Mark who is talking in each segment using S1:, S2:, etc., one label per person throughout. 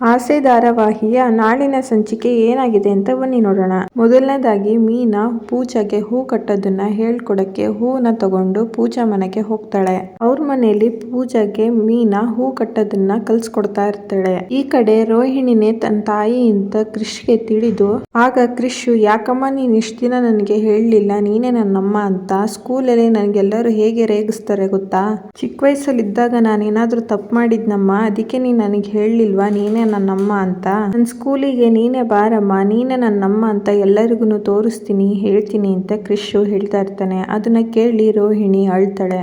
S1: ಆಸೆ ಧಾರಾವಾಹಿಯ ನಾಳಿನ ಸಂಚಿಕೆ ಏನಾಗಿದೆ ಅಂತ ಬನ್ನಿ ನೋಡೋಣ. ಮೊದಲನೇದಾಗಿ, ಮೀನಾ ಪೂಜಾಗೆ ಹೂ ಕಟ್ಟೋದನ್ನ ಹೇಳ್ಕೊಡಕ್ಕೆ ಹೂವನ್ನ ತಗೊಂಡು ಪೂಜಾ ಮನೆಗೆ ಹೋಗ್ತಾಳೆ. ಅವ್ರ ಮನೆಯಲ್ಲಿ ಪೂಜಾಗೆ ಮೀನಾ ಹೂ ಕಟ್ಟೋದನ್ನ ಕಲ್ಸ್ಕೊಡ್ತಾ ಇರ್ತಾಳೆ. ಈ ಕಡೆ ರೋಹಿಣಿನೇ ತನ್ನ ತಾಯಿಯಿಂದ ಕ್ರಿಶ್ಗೆ ತಿಳಿದು, ಆಗ ಕ್ರಿಶ್ ಯಾಕಮ್ಮ ನೀನ್ ಇಷ್ಟ ದಿನ ನನಗೆ ಹೇಳಲಿಲ್ಲ? ನೀನೇ ನನ್ನಮ್ಮ ಅಂತ ಸ್ಕೂಲಲ್ಲಿ ನನಗೆಲ್ಲರೂ ಹೇಗೆ ರೇಗಿಸ್ತಾರೆ ಗೊತ್ತಾ? ಚಿಕ್ಕ ವಯಸ್ಸಲ್ಲಿ ಇದ್ದಾಗ ನಾನು ಏನಾದ್ರೂ ತಪ್ಪು ಮಾಡಿದ್ನಮ್ಮ? ಅದಕ್ಕೆ ನೀನ್ ನನಗೆ ಹೇಳಲಿಲ್ವಾ? ನೀನೇ ನನ್ನಮ್ಮ ಅಂತ. ನನ್ನ ಸ್ಕೂಲಿಗೆ ನೀನೇ ಬಾರಮ್ಮ, ನೀನೇ ನನ್ನಮ್ಮ ಅಂತ ಎಲ್ಲರಿಗೂ ತೋರಿಸ್ತೀನಿ, ಹೇಳ್ತೀನಿ ಅಂತ ಕ್ರಿಶು ಹೇಳ್ತಾ ಇರ್ತಾನೆ. ಅದನ್ನ ಕೇಳಿ ರೋಹಿಣಿ ಅಳ್ತಾಳೆ.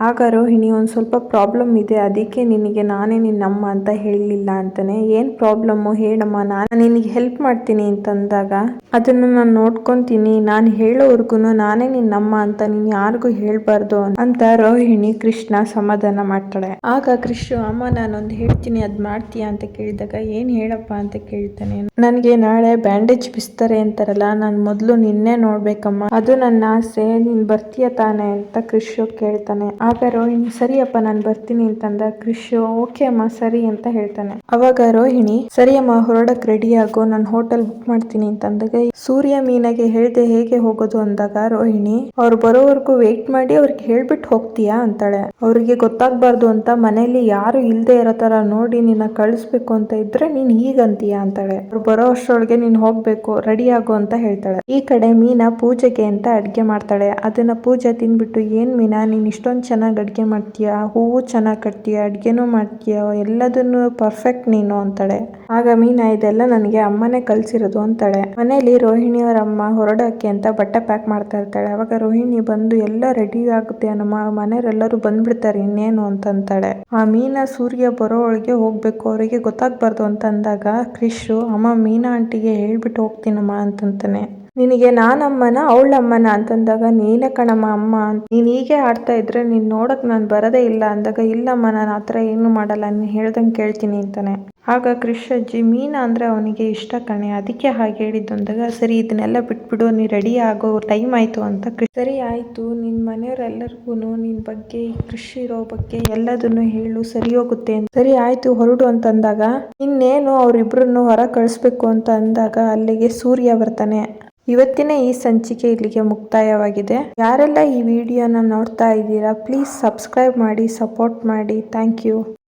S1: ಆಗ ರೋಹಿಣಿ, ಒಂದು ಸ್ವಲ್ಪ ಪ್ರಾಬ್ಲಮ್ ಇದೆ, ಅದಕ್ಕೆ ನಿನಗೆ ನಾನೇ ನಿನ್ನಮ್ಮ ಅಂತ ಹೇಳಲಿಲ್ಲ ಅಂತಾನೆ. ಏನು ಪ್ರಾಬ್ಲಮ್ಮು ಹೇಳಮ್ಮ, ನಾನು ನಿನಗೆ ಹೆಲ್ಪ್ ಮಾಡ್ತೀನಿ ಅಂತಂದಾಗ, ಅದನ್ನು ನಾನು ನೋಡ್ಕೊತೀನಿ. ನಾನು ಹೇಳೋವರೆಗೂ ನಾನೇ ನಿನ್ನಮ್ಮ ಅಂತ ನೀನು ಯಾರಿಗೂ ಹೇಳಬಾರ್ದು ಅಂತ ರೋಹಿಣಿ ಕೃಷ್ಣ ಸಮಾಧಾನ ಮಾಡ್ತಾಳೆ. ಆಗ ಕೃಷ್ಣ, ಅಮ್ಮ, ನಾನೊಂದು ಹೇಳ್ತೀನಿ, ಅದು ಮಾಡ್ತೀಯಾ? ಅಂತ ಕೇಳಿದಾಗ, ಏನು ಹೇಳಪ್ಪ? ಅಂತ ಕೇಳ್ತಾನೆ. ನನಗೆ ನಾಳೆ ಬ್ಯಾಂಡೇಜ್ ಬಿಸ್ತಾರೆ ಅಂತಾರಲ್ಲ, ನಾನು ಮೊದಲು ನಿನ್ನೆ ನೋಡ್ಬೇಕಮ್ಮ. ಅದು ನನ್ನ ಆಸೆ, ನೀನು ಬರ್ತೀಯ ತಾನೆ? ಅಂತ ಕೃಷ್ಣ ಕೇಳ್ತಾನೆ. ಆಗ ರೋಹಿಣಿ, ಸರಿಯಪ್ಪ ನಾನು ಬರ್ತೀನಿ ಅಂತಂದ ಕ್ರಿಶ್ ಓಕೆ ಅಮ್ಮ ಸರಿ ಅಂತ ಹೇಳ್ತಾನೆ. ಅವಾಗ ರೋಹಿಣಿ ಸರಿ ಅಮ್ಮ ಹೊರಡಕ್ ರೆಡಿ ಆಗೋ, ನಾನು ಹೋಟೆಲ್ ಬುಕ್ ಮಾಡ್ತೀನಿ ಅಂತಂದಾಗ ಸೂರ್ಯ ಮೀನಾಗೆ ಹೇಳ್ದೆ ಹೇಗೆ ಹೋಗೋದು ಅಂದಾಗ ರೋಹಿಣಿ, ಅವ್ರು ಬರೋವರೆಗೂ ವೇಟ್ ಮಾಡಿ ಅವ್ರಿಗೆ ಹೇಳ್ಬಿಟ್ಟು ಹೋಗ್ತೀಯಾ ಅಂತಾಳೆ. ಅವ್ರಿಗೆ ಗೊತ್ತಾಗ್ಬಾರ್ದು ಅಂತ ಮನೆಯಲ್ಲಿ ಯಾರು ಇಲ್ದೇ ಇರೋ ತರ ನೋಡಿ ನಿನ್ನ ಕಳಿಸ್ಬೇಕು ಅಂತ ಇದ್ರೆ ನೀನ್ ಹೀಗಂತೀಯ ಅಂತಾಳೆ. ಅವ್ರು ಬರೋ ಅಷ್ಟರೊಳಗೆ ನೀನ್ ಹೋಗ್ಬೇಕು ರೆಡಿ ಆಗೋ ಅಂತ ಹೇಳ್ತಾಳೆ. ಈ ಕಡೆ ಮೀನಾ ಪೂಜೆಗೆ ಅಂತ ಅಡ್ಗೆ ಮಾಡ್ತಾಳೆ. ಅದನ್ನ ಪೂಜೆ ತಿನ್ಬಿಟ್ಟು, ಏನ್ ಮೀನಾ, ನೀನ್ ಇಷ್ಟೊಂದು ಚೆನ್ನಾಗಿ ಅಡುಗೆ ಮಾಡ್ತೀಯಾ? ಹೂವು ಚೆನ್ನಾಗಿ ಕಟ್ತೀಯ? ಅಡುಗೆನೂ ಮಾಡ್ತೀಯ? ಎಲ್ಲದನ್ನು ಪರ್ಫೆಕ್ಟ್ ನೀನು ಅಂತಾಳೆ. ಆಗ ಮೀನಾ, ಇದೆಲ್ಲ ನನಗೆ ಅಮ್ಮನೇ ಕಲಿಸಿರೋದು ಅಂತಾಳೆ. ಮನೇಲಿ ರೋಹಿಣಿ ಅವರ ಅಮ್ಮ ಹೊರಡೋಕೆ ಅಂತ ಬಟ್ಟೆ ಪ್ಯಾಕ್ ಮಾಡ್ತಾ ಇರ್ತಾಳೆ. ಅವಾಗ ರೋಹಿಣಿ ಬಂದು, ಎಲ್ಲ ರೆಡಿ ಆಗುತ್ತೆ ನಮ್ಮ ಮನೆಯವರೆಲ್ಲರೂ ಬಂದ್ಬಿಡ್ತಾರೆ ಇನ್ನೇನು ಅಂತ ಅಂತಾಳೆ. ಆ ಮೀನಾ ಸೂರ್ಯ ಬರೋ ಒಳಗೆ ಹೋಗ್ಬೇಕು. ಅವರಿಗೆ ಗೊತ್ತಾಗ್ಬಾರ್ದು ಅಂತ ಅಂದಾಗ, ಕ್ರಿಶು, ಅಮ್ಮ ಮೀನಾ ಆಂಟಿಗೆ ಹೇಳ್ಬಿಟ್ಟು ಹೋಗ್ತೀನಮ್ಮ ಅಂತಂತಾನೆ. ನಿನಗೆ ನಾನಮ್ಮನ, ಅವಳಮ್ಮನ ಅಂತಂದಾಗ, ನೀನೇ ಕಣಮ್ಮ, ಅಮ್ಮ, ನೀನು ಹೀಗೆ ಆಡ್ತಾ ಇದ್ರೆ ನೀನು ನೋಡಕ್ ನಾನು ಬರದೇ ಇಲ್ಲ ಅಂದಾಗ, ಇಲ್ಲಮ್ಮ, ನಾನು ಆ ಥರ ಏನು ಮಾಡಲ್ಲ, ನೀನು ಹೇಳ್ದಂಗೆ ಕೇಳ್ತೀನಿ ಅಂತಾನೆ. ಆಗ ಕೃಷ್ಣಜ್ಜಿ, ಮೀನಾ ಅಂದರೆ ಅವನಿಗೆ ಇಷ್ಟ ಕಣೆ, ಅದಕ್ಕೆ ಹಾಗೆ ಹೇಳಿದ್ದು ಅಂದಾಗ, ಸರಿ, ಇದನ್ನೆಲ್ಲ ಬಿಟ್ಬಿಡು, ನೀ ರೆಡಿ ಆಗೋ ಟೈಮ್ ಆಯಿತು ಅಂತ ಸರಿ ಆಯಿತು ನಿನ್ನ ಮನೆಯವರೆಲ್ಲರಿಗೂ ನಿನ್ನ ಬಗ್ಗೆ ಕೃಷಿ ಇರೋ ಬಗ್ಗೆ ಎಲ್ಲದನ್ನು ಹೇಳು, ಸರಿ ಹೋಗುತ್ತೆ ಸರಿ ಆಯಿತು, ಹೊರಡು ಅಂತಂದಾಗ, ಇನ್ನೇನು ಅವರಿಬ್ಬರನ್ನು ಹೊರ ಕಳಿಸ್ಬೇಕು ಅಂತ ಅಂದಾಗ, ಅಲ್ಲಿಗೆ ಸೂರ್ಯ ಬರ್ತಾನೆ. ಇವತ್ತಿನ ಈ ಸಂಚಿಕೆ ಇಲ್ಲಿಗೆ ಮುಕ್ತಾಯವಾಗಿದೆ. ಯಾರೆಲ್ಲ ಈ ವಿಡಿಯೋನ ನೋಡ್ತಾ ಇದ್ದೀರಾ ಪ್ಲೀಸ್ ಸಬ್ಸ್ಕ್ರೈಬ್ ಮಾಡಿ ಸಪೋರ್ಟ್ ಮಾಡಿ. Thank you